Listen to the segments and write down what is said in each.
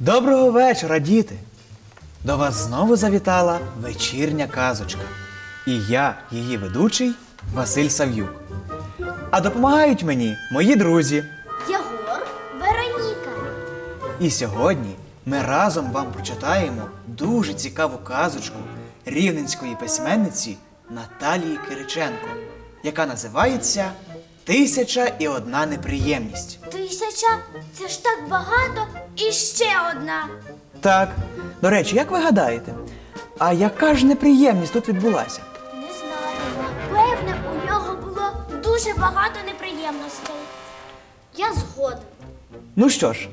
Доброго вечора, діти! До вас знову завітала вечірня казочка. І я, її ведучий, Василь Сав'юк. А допомагають мені мої друзі. Єгор, Вероніка. І сьогодні ми разом вам прочитаємо дуже цікаву казочку рівненської письменниці Наталії Кириченко, яка називається Тисяча і одна неприємність. Тисяча це ж так багато. І ще одна. Так, до речі, як ви гадаєте, а яка ж неприємність тут відбулася? Не знаю. Напевне, у нього було дуже багато неприємностей. Я згоден. Ну що ж,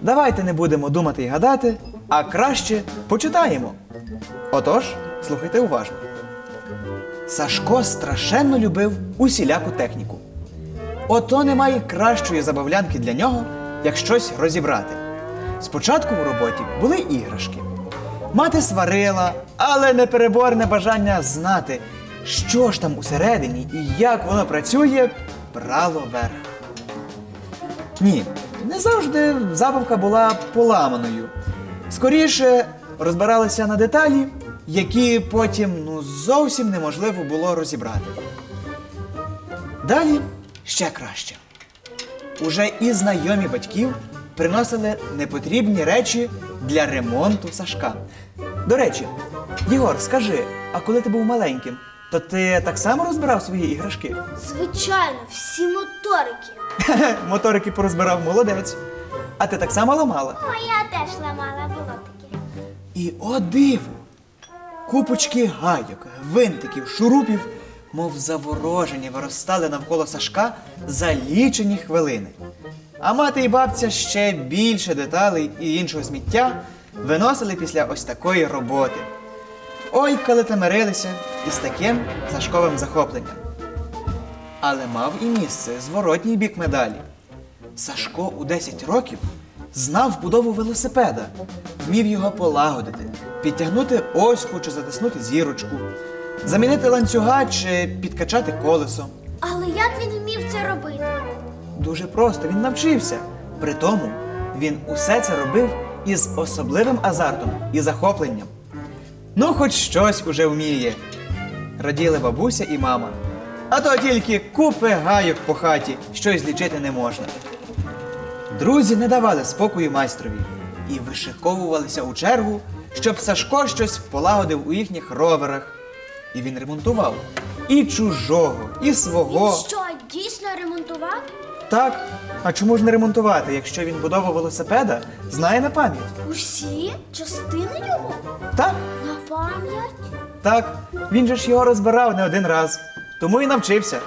давайте не будемо думати і гадати, а краще почитаємо. Отож, слухайте уважно. Сашко страшенно любив усіляку техніку. Ото немає кращої забавлянки для нього, як щось розібрати. Спочатку в роботі були іграшки. Мати сварила, але непереборне бажання знати, що ж там усередині і як воно працює, брало верх. Ні, не завжди забавка була поламаною. Скоріше розбиралися на деталі, які потім ну, зовсім неможливо було розібрати. Далі ще краще. Уже і знайомі батьків приносили непотрібні речі для ремонту Сашка. До речі, Єгор, скажи, а коли ти був маленьким, то ти так само розбирав свої іграшки? Звичайно, всі моторики. Моторики порозбирав молодець. А ти так само ламала? О, я теж ламала було таке. І о диво! Купочки гайок, гвинтиків, шурупів, мов заворожені, виростали навколо Сашка за лічені хвилини. А мати і бабця ще більше деталей і іншого сміття виносили після ось такої роботи. Ой, коли та із таким Сашковим захопленням. Але мав і місце зворотній бік медалі. Сашко у 10 років знав будову велосипеда, вмів його полагодити, підтягнути оську чи затиснути зірочку, замінити ланцюга чи підкачати колесо. Але як він вмів це робити? Дуже просто він навчився. При тому він усе це робив із особливим азартом і захопленням. Ну, хоч щось уже вміє. Раділи бабуся і мама. А то тільки купи гайок по хаті, що й злічити не можна. Друзі не давали спокою майстрові і вишиковувалися у чергу, щоб Сашко щось полагодив у їхніх роверах. І він ремонтував і чужого, і свого. Він що, дійсно ремонтував? Так, а чому ж не ремонтувати, якщо він будову велосипеда знає на пам'ять? Усі частини його? Так, На пам'ять? так, він же ж його розбирав не один раз, тому і навчився.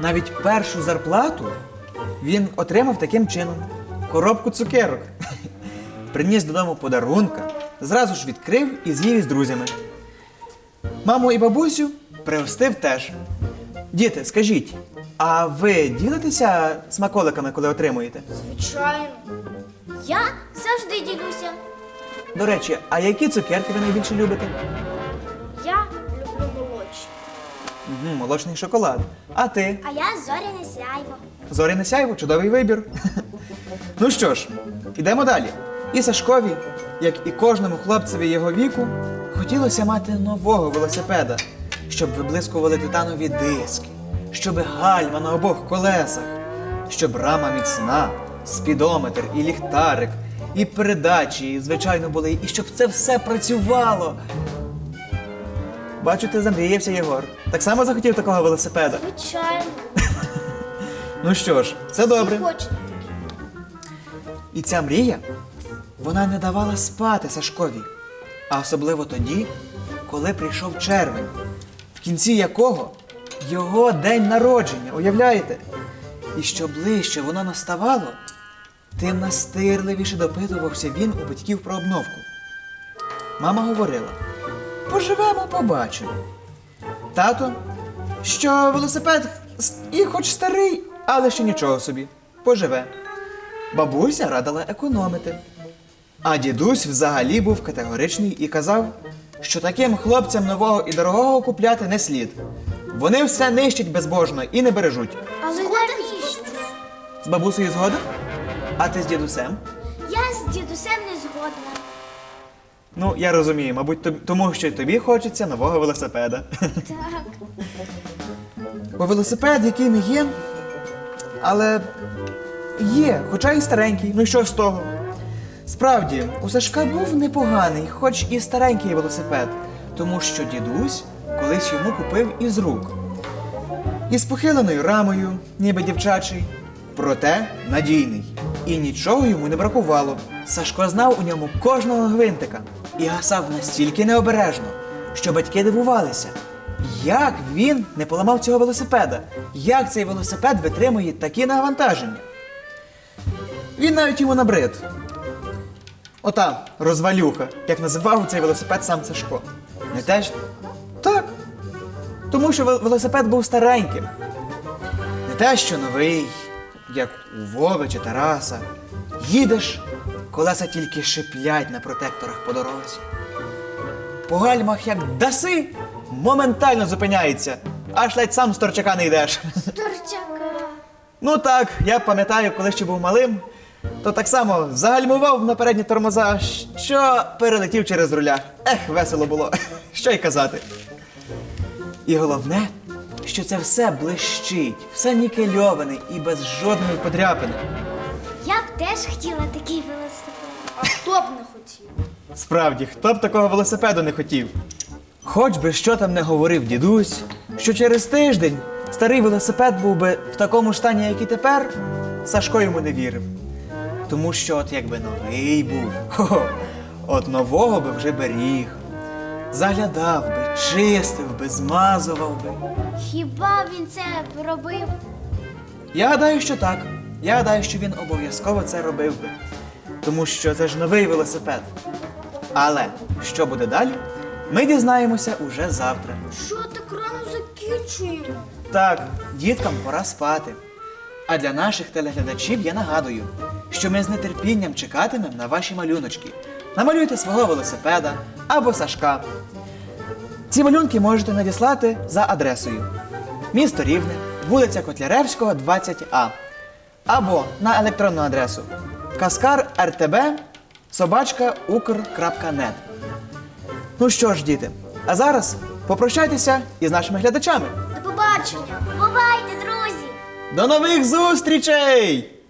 Навіть першу зарплату він отримав таким чином коробку цукерок. Приніс додому подарунка, зразу ж відкрив і з'їв із друзями. Маму і бабусю пригостив теж. Діти, скажіть, а ви ділитеся смаколиками, коли отримуєте? Звичайно. Я завжди ділюся. До речі, а які цукерки ви найбільше любите? Я люблю молодші. Угу, молочний шоколад. А ти? А я зоряне сяйво. Зоряне сяйво, чудовий вибір. ну що ж, ідемо далі. І Сашкові, як і кожному хлопцеві його віку, хотілося мати нового велосипеда, щоб виблискували титанові диски, щоб гальма на обох колесах, щоб рама міцна, спідометр і ліхтарик, і передачі, звичайно, були, і щоб це все працювало. Бачу, ти замріявся, Єгор. Так само захотів такого велосипеда. Звичайно. Ну що ж, це добре. Хочуть. І ця мрія вона не давала спати Сашкові, а особливо тоді, коли прийшов червень, в кінці якого його день народження, уявляєте? І що ближче воно наставало, тим настирливіше допитувався він у батьків про обновку. Мама говорила: поживемо, побачимо. Тато, що велосипед і хоч старий, але ще нічого собі, поживе. Бабуся радила економити. А дідусь взагалі був категоричний і казав, що таким хлопцям нового і дорогого купляти не слід. Вони все нищать безбожно і не бережуть. Але навіщо? З бабусею згоден? А ти з дідусем? Я з дідусем не згодна. Ну, я розумію, мабуть, тоб- тому що тобі хочеться нового велосипеда. Так. Бо велосипед, який не є, але є, хоча і старенький, ну і що з того? Справді, у Сашка був непоганий, хоч і старенький велосипед, тому що дідусь колись йому купив із рук. Із похиленою рамою, ніби дівчачий, проте надійний. І нічого йому не бракувало. Сашко знав у ньому кожного гвинтика і гасав настільки необережно, що батьки дивувалися, як він не поламав цього велосипеда, як цей велосипед витримує такі навантаження. Він навіть йому набрид. Ота розвалюха, як називав цей велосипед сам Сашко. Не теж? Так. Тому що велосипед був стареньким. Не те, що новий, як у Вови чи Тараса. Їдеш, колеса тільки шиплять на протекторах по дорозі. По гальмах, як даси, моментально зупиняється, аж ледь сам з торчака не йдеш. Торчака. Ну так, я пам'ятаю, коли ще був малим, то так само загальмував на передні тормоза, що перелетів через руля. Ех, весело було, що й казати. І головне, що це все блищить, все нікельоване і без жодної подряпини. Я б теж хотіла такий велосипед. А хто б не хотів? Справді, хто б такого велосипеду не хотів? Хоч би що там не говорив дідусь, що через тиждень старий велосипед був би в такому стані, як і тепер, Сашко йому не вірив. Тому що от якби новий був, хо-хо, от нового би вже беріг. Заглядав би, чистив би, змазував би. Хіба він це робив? Я гадаю, що так. Я гадаю, що він обов'язково це робив би. Тому що це ж новий велосипед. Але що буде далі, ми дізнаємося уже завтра. Що так рано закінчуємо? Так, діткам пора спати. А для наших телеглядачів я нагадую, що ми з нетерпінням чекатимемо на ваші малюночки. Намалюйте свого велосипеда або Сашка. Ці малюнки можете надіслати за адресою місто Рівне, вулиця Котляревського, 20А. Або на електронну адресу kaskar.rtb собачка ukr.net. Ну що ж, діти, а зараз попрощайтеся із нашими глядачами. До побачення. Бувайте! До нових зустрічей!